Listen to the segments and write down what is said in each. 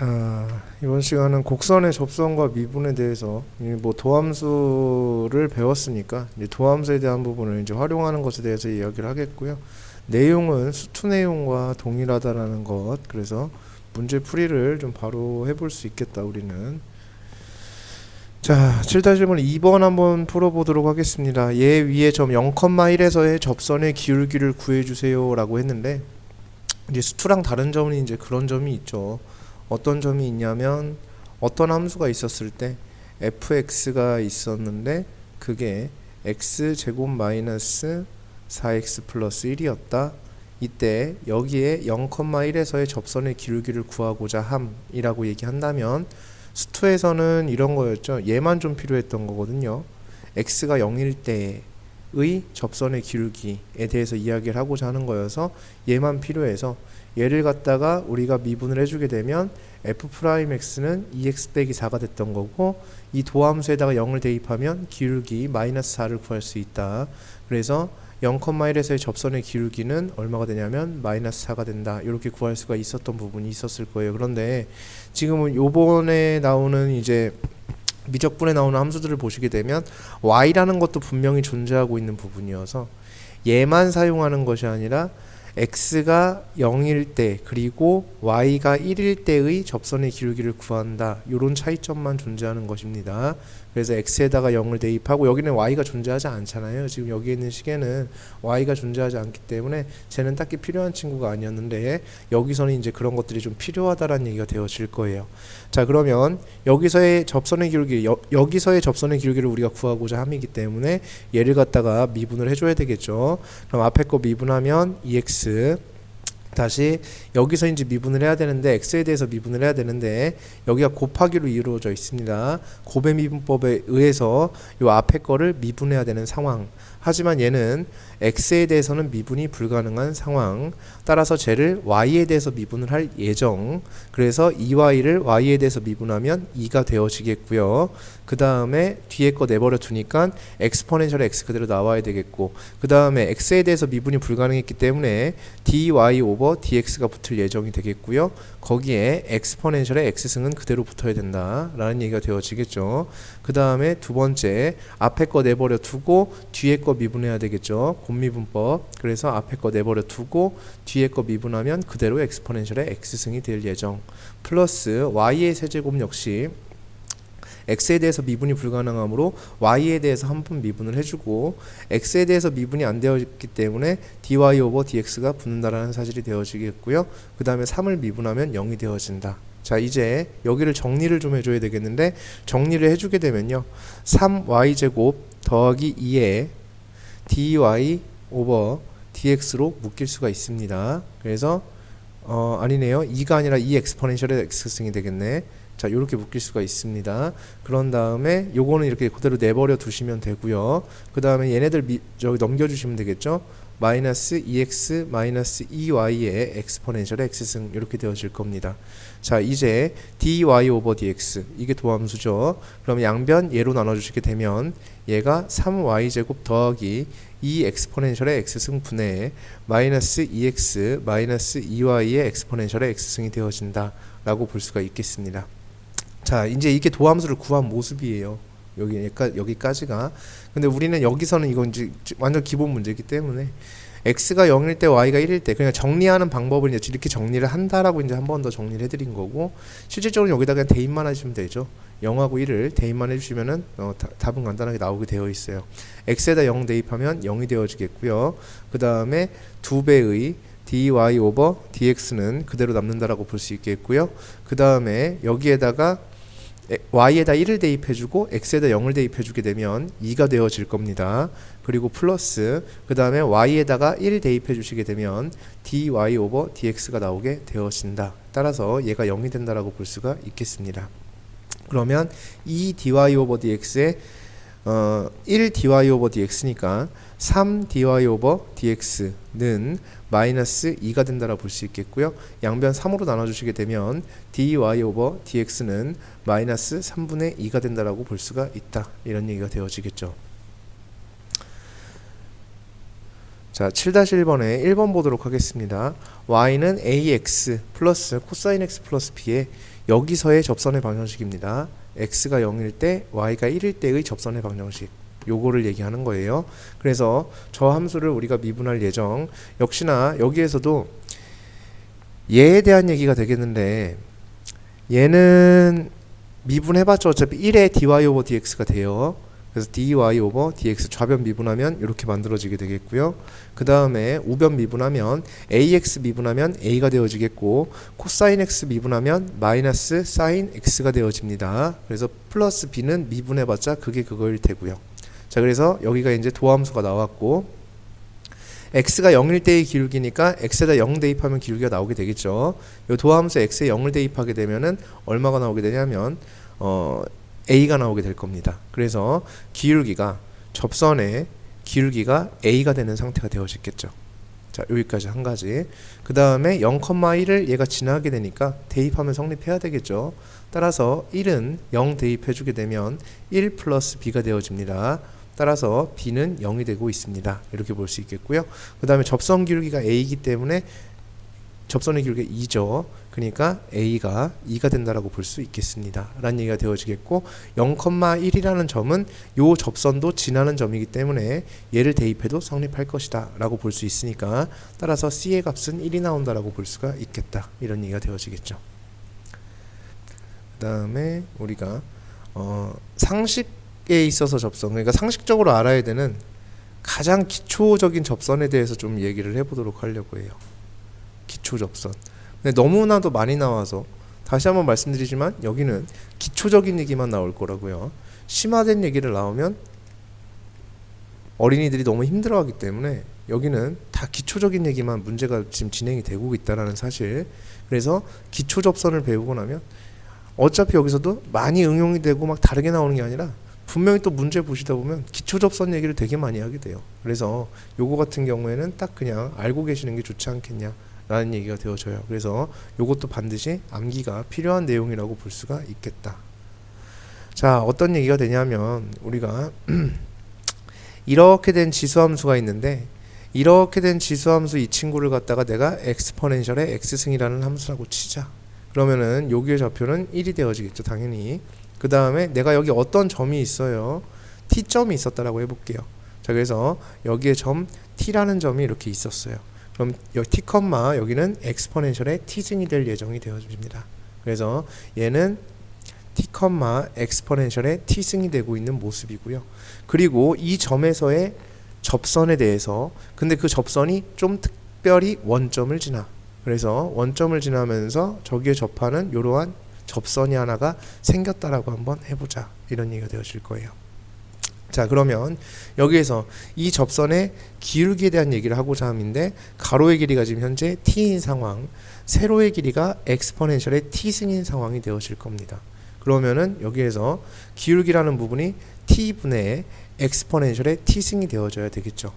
자 이번 시간은 곡선의 접선과 미분에 대해서 이뭐 도함수를 배웠으니까 이제 도함수에 대한 부분을 이제 활용하는 것에 대해서 이야기를 하겠고요. 내용은 수투 내용과 동일하다라는 것 그래서 문제 풀이를 좀 바로 해볼 수 있겠다 우리는 자 7-1번 2번 한번 풀어보도록 하겠습니다. 얘 위에 점 0,1에서의 접선의 기울기를 구해주세요 라고 했는데 이제 수투랑 다른 점은 이제 그런 점이 있죠. 어떤 점이 있냐면 어떤 함수가 있었을 때 fx가 있었는데 그게 x 제곱 마이너스 4x 플러스 1이었다. 이때 여기에 0,1에서의 접선의 기울기를 구하고자 함이라고 얘기한다면 수투에서는 이런 거였죠. 얘만 좀 필요했던 거거든요. x가 0일 때의 접선의 기울기에 대해서 이야기를 하고자 하는 거여서 얘만 필요해서 얘를 갖다가 우리가 미분을 해주게 되면 f 프라임 x는 2x 빼기 4가 됐던 거고 이 도함수에다가 0을 대입하면 기울기 마이너스 4를 구할 수 있다. 그래서 0,1에서의 접선의 기울기는 얼마가 되냐면 마이너스 4가 된다. 이렇게 구할 수가 있었던 부분이 있었을 거예요. 그런데 지금은 요번에 나오는 이제 미적분에 나오는 함수들을 보시게 되면 y라는 것도 분명히 존재하고 있는 부분이어서 얘만 사용하는 것이 아니라 x가 0일 때 그리고 y가 1일 때의 접선의 기울기를 구한다. 이런 차이점만 존재하는 것입니다. 그래서 x에다가 0을 대입하고 여기는 y가 존재하지 않잖아요. 지금 여기 있는 식에는 y가 존재하지 않기 때문에 쟤는 딱히 필요한 친구가 아니었는데 여기서는 이제 그런 것들이 좀 필요하다라는 얘기가 되어질 거예요. 자 그러면 여기서의 접선의 기울기 여, 여기서의 접선의 기울기를 우리가 구하고자 함이기 때문에 얘를 갖다가 미분을 해줘야 되겠죠. 그럼 앞에 거 미분하면 2x 다시 여기서 이제 미분을 해야 되는데 x에 대해서 미분을 해야 되는데 여기가 곱하기로 이루어져 있습니다. 곱의 미분법에 의해서 요 앞에 거를 미분해야 되는 상황. 하지만 얘는 x에 대해서는 미분이 불가능한 상황. 따라서 쟤를 y에 대해서 미분을 할 예정. 그래서 2y를 y에 대해서 미분하면 2가 되어지겠고요. 그 다음에 뒤에 거 내버려 두니까 엑스포넨셜 x 그대로 나와야 되겠고 그 다음에 x에 대해서 미분이 불가능했기 때문에 dy 오버 dx가 붙을 예정이 되겠고요. 거기에 엑스포넨셜의 x승은 그대로 붙어야 된다라는 얘기가 되어지겠죠. 그 다음에 두 번째 앞에 거 내버려 두고 뒤에 거 미분해야 되겠죠. 곱미분법. 그래서 앞에 거 내버려 두고 뒤에 거 미분하면 그대로 엑스포넨셜의 x승이 될 예정. 플러스 y의 세제곱 역시 x에 대해서 미분이 불가능하므로 y에 대해서 한 번 미분을 해주고 x에 대해서 미분이 안 되어 있기 때문에 dy 오버 dx가 붙는다라는 사실이 되어지겠고요. 그 다음에 3을 미분하면 0이 되어진다. 자 이제 여기를 정리를 좀 해줘야 되겠는데 정리를 해주게 되면요. 3y제곱 더하기 2에 dy 오버 dx로 묶일 수가 있습니다. 그래서 어 아니네요. 2가 아니라 2 엑스포넨셜의 x승이 되겠네. 자, 이렇게 묶일 수가 있습니다. 그런 다음에 요거는 이렇게 그대로 내버려 두시면 되고요. 그 다음에 얘네들 미, 저기 넘겨주시면 되겠죠. 마이너스 2x 마이너스 2y의 엑스포넨셜의 x승 이렇게 되어질 겁니다. 자, 이제 dy 오버 dx 이게 도함수죠. 그럼 양변 얘로 나눠주시게 되면 얘가 3y 제곱 더하기 2 엑스포넨셜의 x승 분의 마이너스 2x 마이너스 2y의 엑스포넨셜의 x승이 되어진다 라고 볼 수가 있겠습니다. 자, 이제 이게 도함수를 구한 모습이에요. 여기 여기까지가. 근데 우리는 여기서는 이건 이제 완전 기본 문제이기 때문에 x가 0일 때 y가 1일 때 그냥 정리하는 방법을 이제 이렇게 정리를 한다라고 이제 한 번 더 정리를 해드린 거고 실질적으로 여기다 그냥 대입만 하시면 되죠. 0하고 1을 대입만 해주시면은 어, 다, 답은 간단하게 나오게 되어 있어요. x에다 0 대입하면 0이 되어지겠고요. 그 다음에 두 배의 dy 오버 dx는 그대로 남는다라고 볼 수 있겠고요. 그 다음에 여기에다가 y에다 1을 대입해주고 x에다 0을 대입해주게 되면 2가 되어질 겁니다. 그리고 플러스 그 다음에 y에다가 1을 대입해주시게 되면 dy 오버 dx가 나오게 되어진다. 따라서 얘가 0이 된다라고 볼 수가 있겠습니다. 그러면 2 dy 오버 dx에 어, 1 dy 오버 dx니까 3 dy 오버 dx는 마이너스 2가 된다라고 볼 수 있겠고요. 양변 3으로 나눠주시게 되면 dy 오버 dx는 마이너스 3분의 2가 된다라고 볼 수가 있다. 이런 얘기가 되어지겠죠. 자, 7-1번에 1번 보도록 하겠습니다. y는 ax 플러스 코사인 x 플러스 b의 여기서의 접선의 방정식입니다. x가 0일 때 y가 1일 때의 접선의 방정식. 요거를 얘기하는 거예요. 그래서 저 함수를 우리가 미분할 예정. 역시나 여기에서도 얘에 대한 얘기가 되겠는데 얘는 미분해봤자 어차피 1의 dy 오버 dx가 돼요. 그래서 dy 오버 dx 좌변 미분하면 이렇게 만들어지게 되겠고요. 그 다음에 우변 미분하면 ax 미분하면 a가 되어지겠고 코사인 x 미분하면 마이너스 사인 x가 되어집니다. 그래서 플러스 b는 미분해봤자 그게 그거일 테고요. 자 그래서 여기가 이제 도함수가 나왔고 x가 0일 때의 기울기니까 x에다 0 대입하면 기울기가 나오게 되겠죠. 이 도함수 x에 0을 대입하게 되면은 얼마가 나오게 되냐면 어 a가 나오게 될 겁니다. 그래서 기울기가 접선의 기울기가 a가 되는 상태가 되어지겠죠. 자 여기까지 한 가지. 그 다음에 0,1을 얘가 지나게 되니까 대입하면 성립해야 되겠죠. 따라서 1은 0 대입해 주게 되면 1 플러스 b가 되어집니다. 따라서 b는 0이 되고 있습니다. 이렇게 볼 수 있겠고요. 그 다음에 접선 기울기가 a이기 때문에 접선의 기울기가 2죠. 그러니까 a가 2가 된다라고 볼 수 있겠습니다. 라는 얘기가 되어지겠고 0,1이라는 점은 요 접선도 지나는 점이기 때문에 얘를 대입해도 성립할 것이다 라고 볼 수 있으니까 따라서 c의 값은 1이 나온다라고 볼 수가 있겠다. 이런 얘기가 되어지겠죠. 그 다음에 우리가 어, 상식 에 있어서 접선 그러니까 상식적으로 알아야 되는 가장 기초적인 접선에 대해서 좀 얘기를 해보도록 하려고 해요. 기초 접선. 근데 너무나도 많이 나와서 다시 한번 말씀드리지만 여기는 기초적인 얘기만 나올 거라고요. 심화된 얘기를 나오면 어린이들이 너무 힘들어하기 때문에 여기는 다 기초적인 얘기만 문제가 지금 진행이 되고 있다라는 사실. 그래서 기초 접선을 배우고 나면 어차피 여기서도 많이 응용이 되고 막 다르게 나오는 게 아니라 분명히 또 문제 보시다 보면 기초 접선 얘기를 되게 많이 하게 돼요. 그래서 요거 같은 경우에는 딱 그냥 알고 계시는 게 좋지 않겠냐. 라는 얘기가 되어져요. 그래서 이것도 반드시 암기가 필요한 내용이라고 볼 수가 있겠다. 자, 어떤 얘기가 되냐면 우리가 이렇게 된 지수함수가 있는데 이렇게 된 지수함수 이 친구를 갖다가 내가 엑스포넨셜의 x승이라는 함수라고 치자. 그러면은 여기의 좌표는 1이 되어지겠죠, 당연히. 그 다음에 내가 여기 어떤 점이 있어요. t점이 있었다라고 해볼게요. 자, 그래서 여기에 점 t라는 점이 이렇게 있었어요. 그럼 여기 t, 여기는 엑스포넨셜의 t승이 될 예정이 되어집니다. 그래서 얘는 t, 엑스포넨셜의 t승이 되고 있는 모습이고요. 그리고 이 점에서의 접선에 대해서 근데 그 접선이 좀 특별히 원점을 지나 그래서 원점을 지나면서 저기에 접하는 이러한 접선이 하나가 생겼다라고 한번 해보자 이런 얘기가 되어질 거예요. 자 그러면 여기에서 이 접선의 기울기에 대한 얘기를 하고자 함인데 가로의 길이가 지금 현재 t인 상황 세로의 길이가 엑스포넨셜의 t승인 상황이 되어질 겁니다. 그러면은 여기에서 기울기라는 부분이 t분의 엑스포넨셜의 t승이 되어져야 되겠죠.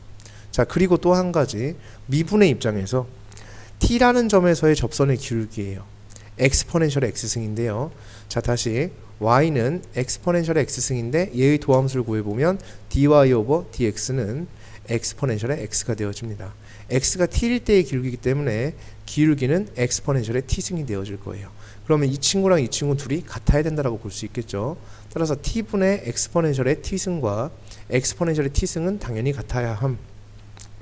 자 그리고 또 한 가지 미분의 입장에서 t라는 점에서의 접선의 기울기예요. 엑스포넨셜의 x승인데요. 자 다시 y는 엑스포넨셜의 x승인데 얘의 도함수를 구해보면 dy 오버 dx는 엑스포넨셜의 x가 되어집니다. x가 t일 때의 기울기이기 때문에 기울기는 엑스포넨셜의 t승이 되어질 거예요. 그러면 이 친구랑 이 친구 둘이 같아야 된다라고 볼 수 있겠죠. 따라서 t분의 엑스포넨셜의 t승과 엑스포넨셜의 t승은 당연히 같아야 함.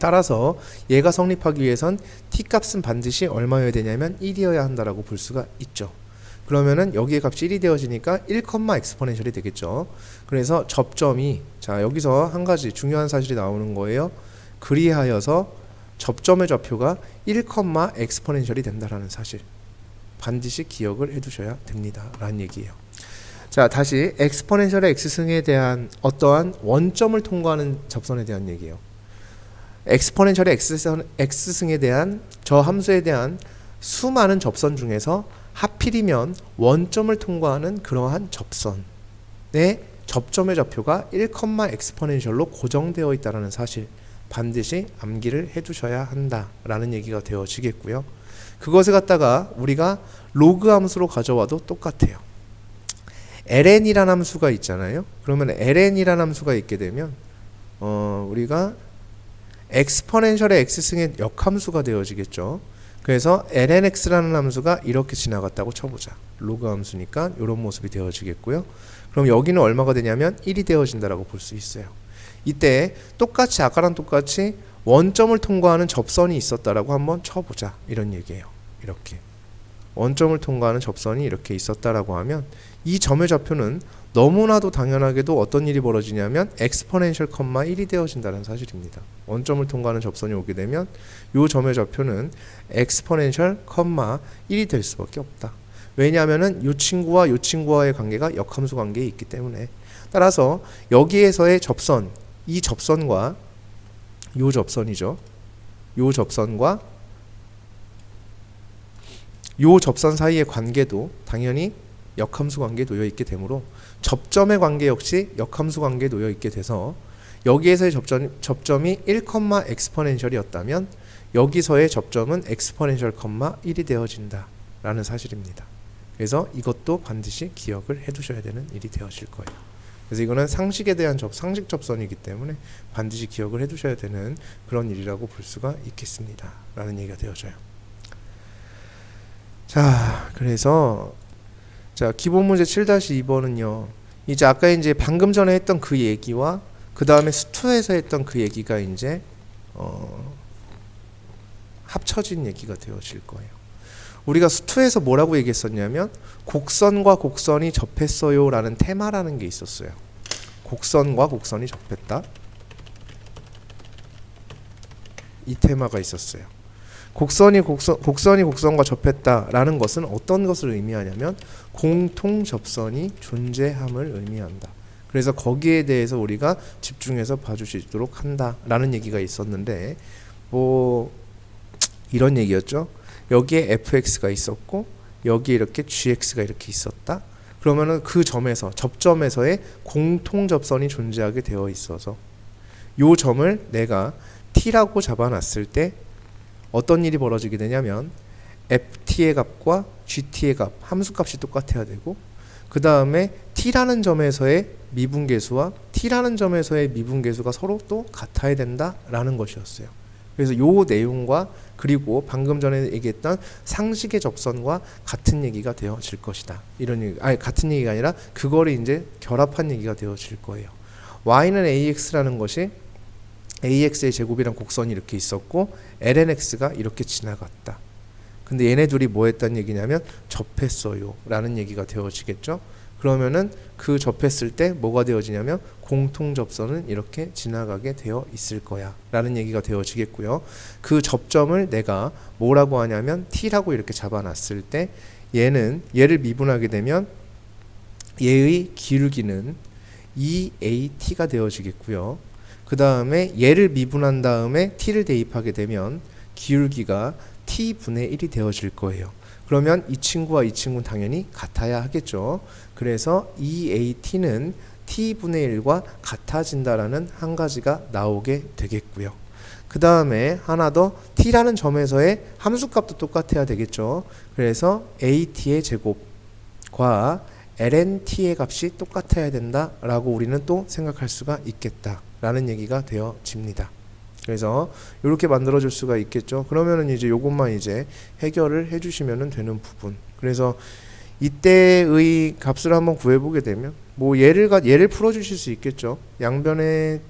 따라서 얘가 성립하기 위해선 t 값은 반드시 얼마여야 되냐면 1이어야 한다라고 볼 수가 있죠. 그러면은 여기에 값이 1이 되어지니까 1, 엑스포넨셜이 되겠죠. 그래서 접점이 자 여기서 한 가지 중요한 사실이 나오는 거예요. 그리하여서 접점의 좌표가 1, 엑스포넨셜이 된다라는 사실 반드시 기억을 해두셔야 됩니다라는 얘기예요. 자 다시 엑스포넨셜의 x승에 대한 어떠한 원점을 통과하는 접선에 대한 얘기예요. 엑스포넨셜의 x승, x승에 대한 저 함수에 대한 수많은 접선 중에서 하필이면 원점을 통과하는 그러한 접선의 접점의 좌표가 1, 엑스포넨셜로 고정되어 있다는 사실 반드시 암기를 해두셔야 한다라는 얘기가 되어지겠고요. 그것을 갖다가 우리가 로그 함수로 가져와도 똑같아요. ln이라는 함수가 있잖아요. 그러면 ln이라는 함수가 있게 되면 어, 우리가 엑스포넨셜의 x승의 역함수가 되어지겠죠. 그래서 lnx라는 함수가 이렇게 지나갔다고 쳐보자. 로그 함수니까 이런 모습이 되어지겠고요. 그럼 여기는 얼마가 되냐면 1이 되어진다라고 볼 수 있어요. 이때 똑같이 아까랑 똑같이 원점을 통과하는 접선이 있었다라고 한번 쳐보자. 이런 얘기예요. 이렇게 원점을 통과하는 접선이 이렇게 있었다라고 하면 이 점의 좌표는 너무나도 당연하게도 어떤 일이 벌어지냐면 엑스포넨셜 컴마 1이 되어진다는 사실입니다. 원점을 통과하는 접선이 오게 되면 이 점의 좌표는 엑스포넨셜 컴마 1이 될 수밖에 없다. 왜냐하면은 이 친구와 이 친구와의 관계가 역함수 관계에 있기 때문에 따라서 여기에서의 접선 이 접선과 요 접선이죠. 요 접선과 요 접선 사이의 관계도 당연히 역함수 관계에 놓여 있게 되므로 접점의 관계 역시 역함수 관계에 놓여 있게 돼서 여기에서의 접점, 접점이 1, 엑스포넨셜이었다면 여기서의 접점은 엑스포넨셜, 1이 되어진다 라는 사실입니다. 그래서 이것도 반드시 기억을 해 두셔야 되는 일이 되어질 거예요. 그래서 이거는 상식에 대한 접, 상식 접선이기 때문에 반드시 기억을 해 두셔야 되는 그런 일이라고 볼 수가 있겠습니다. 라는 얘기가 되어져요. 자, 그래서 자, 기본 문제 7-2번은요. 이제 아까 이제 방금 전에 했던 그 얘기와 그 다음에 수투에서 했던 그 얘기가 이제 어, 합쳐진 얘기가 되어질 거예요. 우리가 수투에서 뭐라고 얘기했었냐면 곡선과 곡선이 접했어요라는 테마라는 게 있었어요. 곡선과 곡선이 접했다. 이 테마가 있었어요. 곡선이 곡선, 곡선이 곡선과 접했다라는 것은 어떤 것을 의미하냐면 공통 접선이 존재함을 의미한다. 그래서 거기에 대해서 우리가 집중해서 봐주시도록 한다라는 얘기가 있었는데 뭐 이런 얘기였죠. 여기에 fx가 있었고 여기에 이렇게 gx가 이렇게 있었다. 그러면은 그 점에서 접점에서의 공통 접선이 존재하게 되어 있어서 요 점을 내가 t라고 잡아놨을 때 어떤 일이 벌어지게 되냐면 ft의 값과 gt의 값 함수값이 똑같아야 되고 그 다음에 t라는 점에서의 미분계수와 t라는 점에서의 미분계수가 서로 또 같아야 된다라는 것이었어요. 그래서 요 내용과 그리고 방금 전에 얘기했던 상식의 접선과 같은 얘기가 되어질 것이다. 이런 얘기, 아니 같은 얘기가 아니라 그거를 이제 결합한 얘기가 되어질 거예요. y는 ax라는 것이 ax의 제곱이란 곡선이 이렇게 있었고 lnx가 이렇게 지나갔다. 근데 얘네 둘이 뭐 했다는 얘기냐면 접했어요 라는 얘기가 되어지겠죠. 그러면은 그 접했을 때 뭐가 되어지냐면 공통 접선은 이렇게 지나가게 되어 있을 거야 라는 얘기가 되어지겠고요. 그 접점을 내가 뭐라고 하냐면 t라고 이렇게 잡아놨을 때 얘는 얘를 미분하게 되면 얘의 기울기는 2at가 되어지겠고요. 그 다음에 얘를 미분한 다음에 t를 대입하게 되면 기울기가 t분의 1이 되어질 거예요. 그러면 이 친구와 이 친구는 당연히 같아야 하겠죠. 그래서 2at는 t분의 1과 같아진다라는 한 가지가 나오게 되겠고요. 그 다음에 하나 더 t라는 점에서의 함수값도 똑같아야 되겠죠. 그래서 at의 제곱과 lnt의 값이 똑같아야 된다라고 우리는 또 생각할 수가 있겠다. 라는 얘기가 되어집니다. 그래서 이렇게 만들어 줄 수가 있겠죠. 그러면은 이제 요것만 이제 해결을 해 주시면 되는 부분. 그래서 이때의 값을 한번 구해 보게 되면 뭐 예를 가 예를 풀어 주실 수 있겠죠. 양변에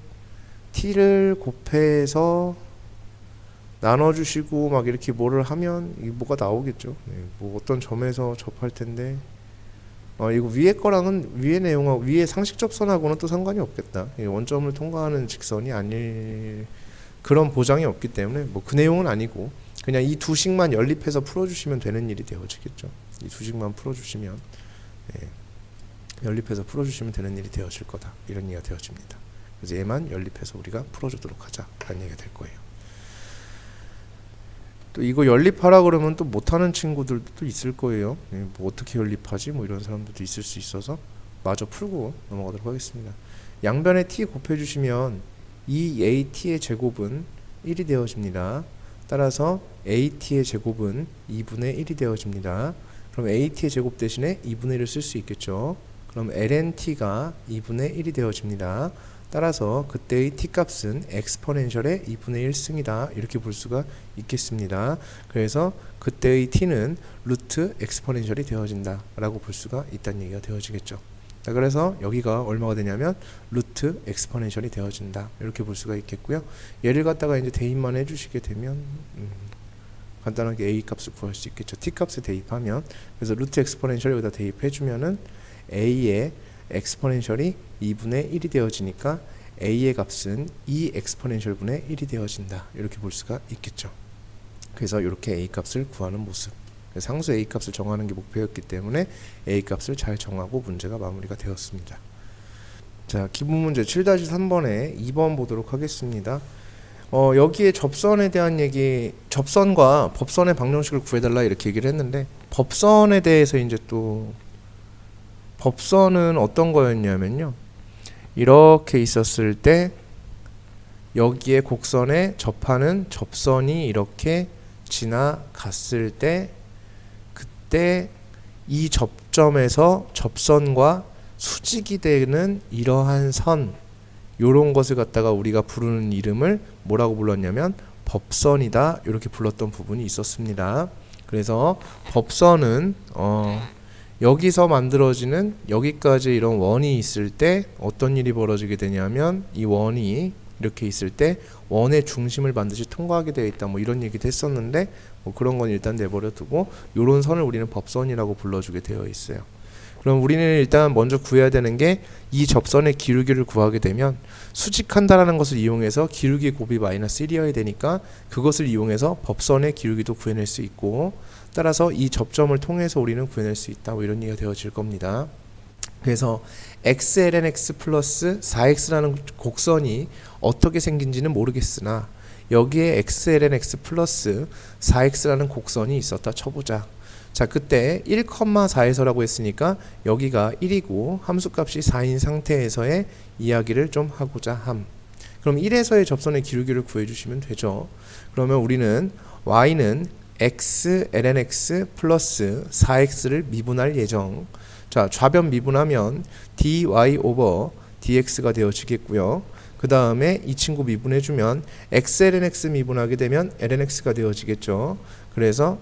t를 곱해서 나눠 주시고 막 이렇게 뭐를 하면 이 뭐가 나오겠죠. 네, 뭐 어떤 점에서 접할 텐데 어, 이거 위에 거랑은 위에 내용하고 위에 상식 접선하고는 또 상관이 없겠다. 원점을 통과하는 직선이 아닐 그런 보장이 없기 때문에 뭐 그 내용은 아니고 그냥 이 두 식만 연립해서 풀어주시면 되는 일이 되어지겠죠. 이 두 식만 풀어주시면 예, 연립해서 풀어주시면 되는 일이 되어질 거다. 이런 얘기가 되어집니다. 그래서 얘만 연립해서 우리가 풀어주도록 하자라는 얘기가 될 거예요. 또 이거 연립하라 그러면 또 못하는 친구들도 또 있을 거예요. 예, 뭐 어떻게 연립하지? 뭐 이런 사람들도 있을 수 있어서 마저 풀고 넘어가도록 하겠습니다. 양변에 t 곱해주시면 이 at의 제곱은 1이 되어집니다. 따라서 at의 제곱은 2분의 1이 되어집니다. 그럼 at의 제곱 대신에 2분의 1을 쓸 수 있겠죠. 그럼 lnt가 2분의 1이 되어집니다. 따라서 그때의 t값은 엑스포넨셜의 2분의 1승이다. 이렇게 볼 수가 있겠습니다. 그래서 그때의 t는 루트 엑스포넨셜이 되어진다. 라고 볼 수가 있다는 얘기가 되어지겠죠. 자, 그래서 여기가 얼마가 되냐면 루트 엑스포넨셜이 되어진다. 이렇게 볼 수가 있겠고요. 얘를 갖다가 이제 대입만 해주시게 되면 음, 간단하게 a 값을 구할 수 있겠죠. t 값을 대입하면 그래서 루트 엑스포넨셜 여기다 대입해주면은 a의 엑스포넨셜이 2분의 1이 되어지니까 a의 값은 2 엑스포넨셜 분의 1이 되어진다. 이렇게 볼 수가 있겠죠. 그래서 이렇게 a 값을 구하는 모습. 상수 a 값을 정하는 게 목표였기 때문에 a 값을 잘 정하고 문제가 마무리가 되었습니다. 자, 기본 문제 7-3번에 2번 보도록 하겠습니다. 어, 여기에 접선에 대한 얘기, 접선과 법선의 방정식을 구해달라 이렇게 얘기를 했는데 법선에 대해서 이제 또 법선은 어떤 거였냐면요. 이렇게 있었을 때 여기에 곡선에 접하는 접선이 이렇게 지나갔을 때 그때 이 접점에서 접선과 수직이 되는 이러한 선 요런 것을 갖다가 우리가 부르는 이름을 뭐라고 불렀냐면 법선이다 이렇게 불렀던 부분이 있었습니다. 그래서 법선은 어 여기서 만들어지는 여기까지 이런 원이 있을 때 어떤 일이 벌어지게 되냐면 이 원이 이렇게 있을 때 원의 중심을 반드시 통과하게 되어 있다 뭐 이런 얘기도 했었는데 뭐 그런 건 일단 내버려 두고 요런 선을 우리는 법선이라고 불러주게 되어 있어요. 그럼 우리는 일단 먼저 구해야 되는 게 이 접선의 기울기를 구하게 되면 수직한다라는 것을 이용해서 기울기 곱이 마이너스 1이어야 되니까 그것을 이용해서 법선의 기울기도 구해낼 수 있고 따라서 이 접점을 통해서 우리는 구해낼 수 있다 뭐 이런 얘기가 되어질 겁니다. 그래서 xlnx 플러스 4x라는 곡선이 어떻게 생긴지는 모르겠으나 여기에 xlnx 플러스 4x라는 곡선이 있었다 쳐보자. 자 그때 1,4에서라고 했으니까 여기가 1이고 함수값이 4인 상태에서의 이야기를 좀 하고자 함. 그럼 1에서의 접선의 기울기를 구해주시면 되죠. 그러면 우리는 y는 x lnx 플러스 4x를 미분할 예정. 자 좌변 미분하면 dy 오버 dx가 되어지겠고요. 그 다음에 이 친구 미분해주면 x lnx 미분하게 되면 lnx가 되어지겠죠. 그래서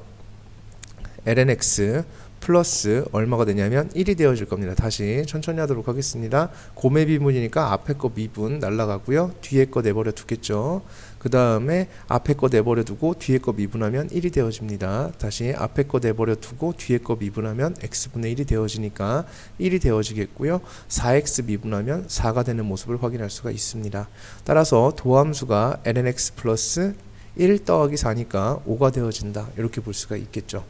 lnx 플러스 얼마가 되냐면 1이 되어질 겁니다. 다시 천천히 하도록 하겠습니다. 고매 비분이니까 앞에 거 미분 날라가고요. 뒤에 거 내버려 두겠죠. 그 다음에 앞에 거 내버려 두고 뒤에 거 미분하면 1이 되어집니다. 다시 앞에 거 내버려 두고 뒤에 거 미분하면 x분의 1이 되어지니까 1이 되어지겠고요. 4x 미분하면 4가 되는 모습을 확인할 수가 있습니다. 따라서 도함수가 lnx 플러스 1 더하기 4니까 5가 되어진다. 이렇게 볼 수가 있겠죠.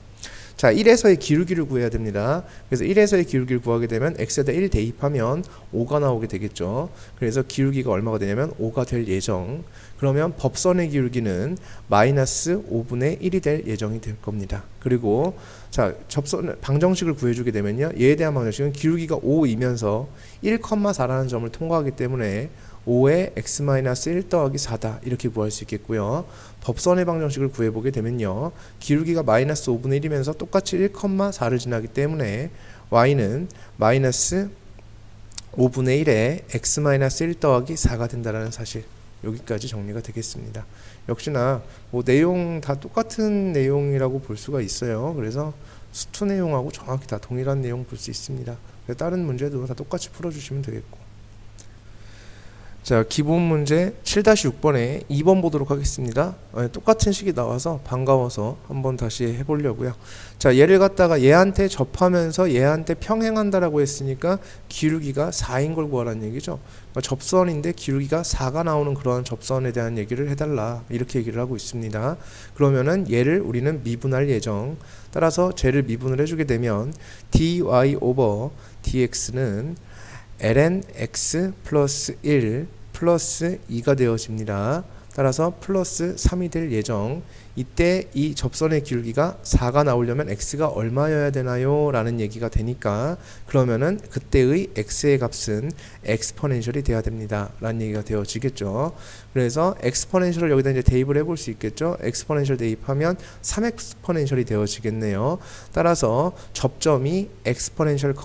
자, 1에서의 기울기를 구해야 됩니다. 그래서 1에서의 기울기를 구하게 되면 x에다 1 대입하면 5가 나오게 되겠죠. 그래서 기울기가 얼마가 되냐면 5가 될 예정. 그러면 법선의 기울기는 마이너스 5분의 1이 될 예정이 될 겁니다. 그리고 자, 접선 방정식을 구해주게 되면요. 얘에 대한 방정식은 기울기가 5이면서 1,4라는 점을 통과하기 때문에 5의 x-1 더하기 4다 이렇게 구할 수 있겠고요. 법선의 방정식을 구해보게 되면요. 기울기가 마이너스 5분의 1이면서 똑같이 1,4를 지나기 때문에 y는 마이너스 5분의 1에 x-1 더하기 4가 된다는 사실 여기까지 정리가 되겠습니다. 역시나 뭐 내용 다 똑같은 내용이라고 볼 수가 있어요. 그래서 수투 내용하고 정확히 다 동일한 내용 볼 수 있습니다. 다른 문제도 다 똑같이 풀어주시면 되겠고 자, 기본 문제 7-6번에 2번 보도록 하겠습니다. 어, 똑같은 식이 나와서 반가워서 한번 다시 해보려고요. 자, 얘를 갖다가 얘한테 접하면서 얘한테 평행한다라고 했으니까 기울기가 4인 걸 구하라는 얘기죠. 그러니까 접선인데 기울기가 4가 나오는 그런 접선에 대한 얘기를 해달라 이렇게 얘기를 하고 있습니다. 그러면은 얘를 우리는 미분할 예정. 따라서 쟤를 미분을 해주게 되면 dy 오버 dx는 ln x 플러스 1 플러스 2가 되어집니다. 따라서 플러스 3이 될 예정 이때 이 접선의 기울기가 4가 나오려면 x가 얼마여야 되나요? 라는 얘기가 되니까 그러면은 그때의 x의 값은 엑스포넨셜이 돼야 됩니다. 라는 얘기가 되어지겠죠. 그래서 엑스포넨셜을 여기다 이제 대입을 해볼 수 있겠죠. 엑스포넨셜 대입하면 3엑스포넨셜이 되어지겠네요. 따라서 접점이 엑스포넨셜,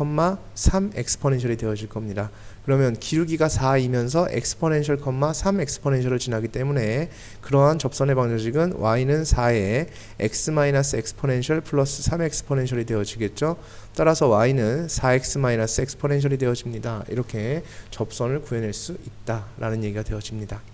3 엑스포넨셜이 되어질 겁니다. 그러면 기울기가 4이면서 엑스포넨셜, 3 엑스포넨셜을 지나기 때문에 그러한 접선의 방정식은 y는 4에 x 마이너스 엑스포넨셜 플러스 3 엑스포넨셜이 되어지겠죠. 따라서 y는 4x 마이너스 엑스포넨셜이 되어집니다. 이렇게 접선을 구해낼 수 있다라는 얘기가 되어집니다.